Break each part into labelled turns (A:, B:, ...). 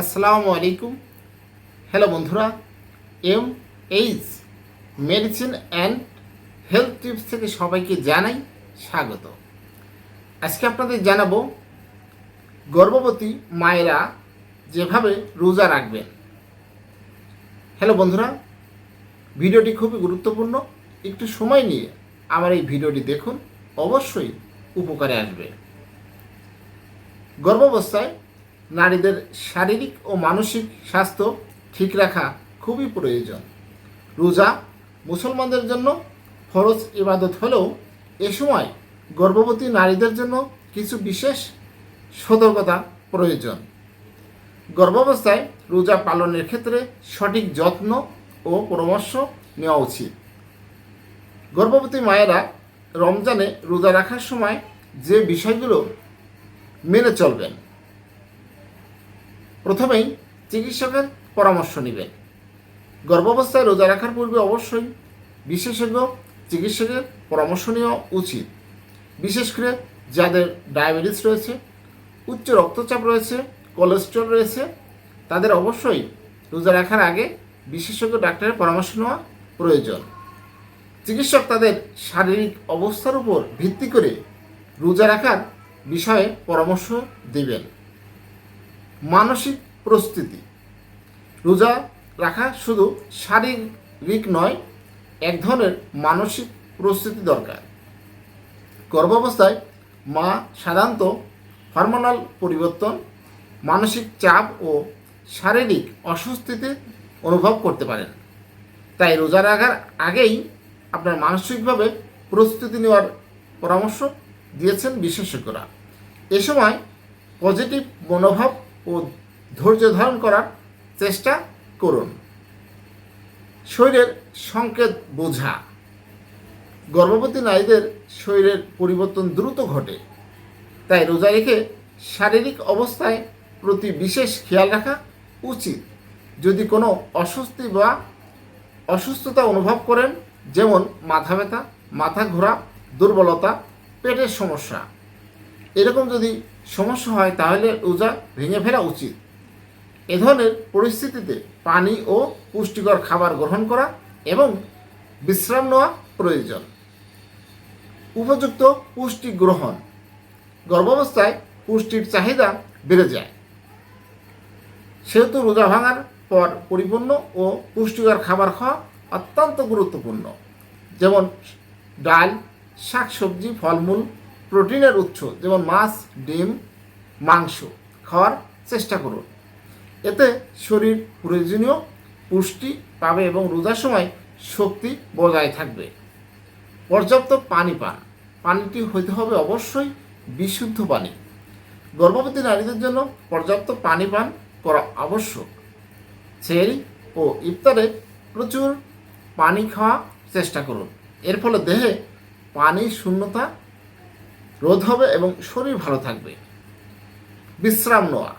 A: আসসালামু আলাইকুম। হ্যালো বন্ধুরা। M H medicine and health tips থেকে সবাইকে জানাই স্বাগত। আজকে আপনাদের জানাব, গর্ভবতী মায়েরা যেভাবে রোজা রাখবেন। হ্যালো বন্ধুরা। ভিডিওটি খুবই গুরুত্বপূর্ণ। একটু সময় নিয়ে আমার এই ভিডিওটি দেখুন। অবশ্যই উপকারে আসবে। গর্ভাবস্থায় নারীদের শারীরিক ও মানসিক স্বাস্থ্য ঠিক রাখা খুবই প্রয়োজন। রোজা মুসলমানদের জন্য ফরজ ইবাদত হলেও এ সময় গর্ভবতী নারীদের জন্য কিছু বিশেষ সতর্কতা প্রয়োজন। গর্ভাবস্থায় রোজা পালনের ক্ষেত্রে সঠিক যত্ন ও পরামর্শ নেওয়া উচিত। গর্ভবতী মায়েরা রমজানে রোজা রাখার সময় যে বিষয়গুলো মেনে চলবেন প্রথমেই চিকিৎসকের পরামর্শ নেবেন গর্ভাবস্থায় রোজা রাখার পূর্বে অবশ্যই বিশেষজ্ঞ চিকিৎসকের পরামর্শ নেওয়া উচিত। বিশেষ করে যাদের ডায়াবেটিস রয়েছে, উচ্চ রক্তচাপ রয়েছে, কোলেস্ট্রল রয়েছে, তাদের অবশ্যই রোজা রাখার আগে বিশেষজ্ঞ ডাক্তারের পরামর্শ নেওয়া প্রয়োজন। চিকিৎসক তাদের শারীরিক অবস্থার উপর ভিত্তি করে রোজা রাখার বিষয়ে পরামর্শ দেবেন। মানসিক প্রস্তুতি। রোজা রাখা শুধু শারীরিক নয়, এক ধরনের মানসিক প্রস্তুতি দরকার। গর্ভাবস্থায় মা সাধারণত হরমোনাল পরিবর্তন, মানসিক চাপ ও শারীরিক অস্বস্তিতে অনুভব করতে পারেন। তাই রোজা রাখার আগেই আপনার মানসিকভাবে প্রস্তুতি নেওয়ার পরামর্শ দিয়েছেন বিশেষজ্ঞরা। এ সময় পজিটিভ মনোভাব ও ধৈর্য ধারণ করার চেষ্টা করুন। শরীরের সংকেত বোঝা। গর্ভবতী নারীদের শরীরের পরিবর্তন দ্রুত ঘটে। তাই রোজা রেখে শারীরিক অবস্থায় প্রতি বিশেষ খেয়াল রাখা উচিত। যদি কোনো অস্বস্তি বা অসুস্থতা অনুভব করেন, যেমন মাথা ব্যথা, মাথা ঘোরা, দুর্বলতা, পেটের সমস্যা, এরকম যদি সমস্যা হয়, তাহলে রোজা ভেঙে ফেলা উচিত। এ ধরনের পরিস্থিতিতে পানি ও পুষ্টিকর খাবার গ্রহণ করা এবং বিশ্রাম নেওয়া প্রয়োজন। উপযুক্ত পুষ্টি গ্রহণ। গর্ভাবস্থায় পুষ্টির চাহিদা বেড়ে যায়। সেহেতু রোজা ভাঙার পর পরিপূর্ণ ও পুষ্টিকর খাবার খাওয়া অত্যন্ত গুরুত্বপূর্ণ। যেমন ডাল, শাকসবজি, ফলমূল প্রোটিনের উৎস, যেমন মাছ, ডিম, মাংস, খাওয়ার চেষ্টা করুন। এতে শরীর প্রয়োজনীয়, পুষ্টি পাবে এবং রোজার সময় শক্তি বজায় থাকবে। পর্যাপ্ত পানি পান। পানিটি হইতে হবে অবশ্যই বিশুদ্ধ পানি। গর্ভবতী নারীদের জন্য পর্যাপ্ত পানি পান করা আবশ্যক। সেরি ও ইফতারে প্রচুর পানি খাওয়া চেষ্টা করুন। এর ফলে দেহে পানির শূন্যতা রোধ হবে এবং শরীর ভালো থাকবে। বিশ্রাম নেওয়া।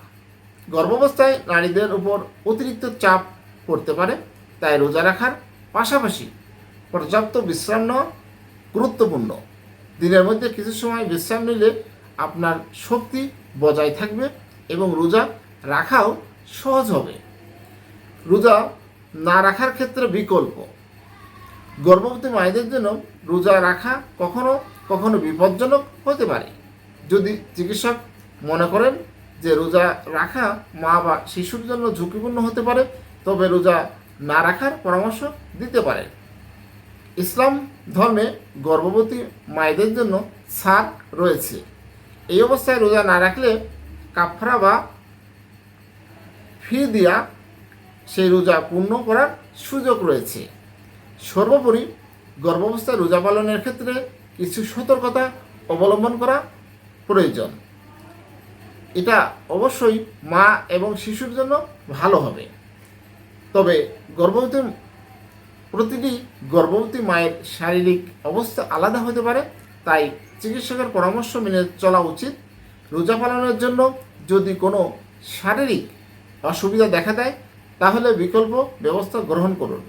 A: গর্ভাবস্থায় নারীদের উপর অতিরিক্ত চাপ পড়তে পারে, তাই রোজা রাখার পাশাপাশি পর্যাপ্ত বিশ্রাম নেওয়া গুরুত্বপূর্ণ। দিনের মধ্যে কিছু সময় বিশ্রাম নিলে আপনার শক্তি বজায় থাকবে এবং রোজা রাখাও সহজ হবে। রোজা না রাখার ক্ষেত্রে বিকল্প। গর্ভবতী মায়েদের জন্য রোজা রাখা কখনো কখনো বিপজ্জনক হতে পারে। যদি চিকিৎসক মনে করেন যে রোজা রাখা মা বা শিশুর জন্য ঝুঁকিপূর্ণ হতে পারে, তবে রোজা না রাখার পরামর্শ দিতে পারে। ইসলাম ধর্মে গর্ভবতী মায়েদের জন্য ছাড় রয়েছে। এই অবস্থায় রোজা না রাখলে কাফরা বা ফি দিয়া সেই রোজা পূর্ণ করার সুযোগ রয়েছে। সর্বোপরি গর্ভাবস্থায় রোজা পালনের ক্ষেত্রে কিছু সতর্কতা অবলম্বন করা প্রয়োজন। এটা অবশ্যই মা এবং শিশুর জন্য ভালো হবে। তবে গর্ভবতী প্রতিটি গর্ভবতী মায়ের শারীরিক অবস্থা আলাদা হতে পারে, তাই চিকিৎসকের পরামর্শ মেনে চলা উচিত। রোজা পালনের জন্য যদি কোনো শারীরিক অসুবিধা দেখা দেয়, তাহলে বিকল্প ব্যবস্থা গ্রহণ করুন।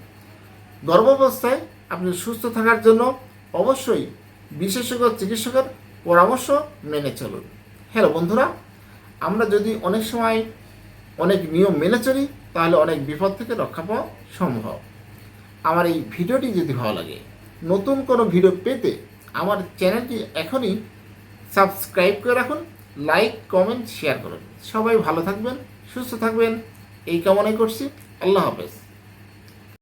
A: গর্ভাবস্থায় আপনি সুস্থ থাকার জন্য অবশ্যই বিশেষজ্ঞ চিকিৎসকের পরামর্শ মেনে চলুন। হ্যালো বন্ধুরা, আমরা যদি অনেক সময় অনেক নিয়ম মেনে চলি, তাহলে অনেক বিপদ থেকে রক্ষা পাওয়া সম্ভব। আমার এই ভিডিওটি যদি ভালো লাগে, নতুন কোনো ভিডিও পেতে আমার চ্যানেলটি এখনই সাবস্ক্রাইব করে রাখুন, লাইক, কমেন্ট, শেয়ার করুন। সবাই ভালো থাকবেন, সুস্থ থাকবেন, এই কামনাই করছি। আল্লাহ হাফেজ।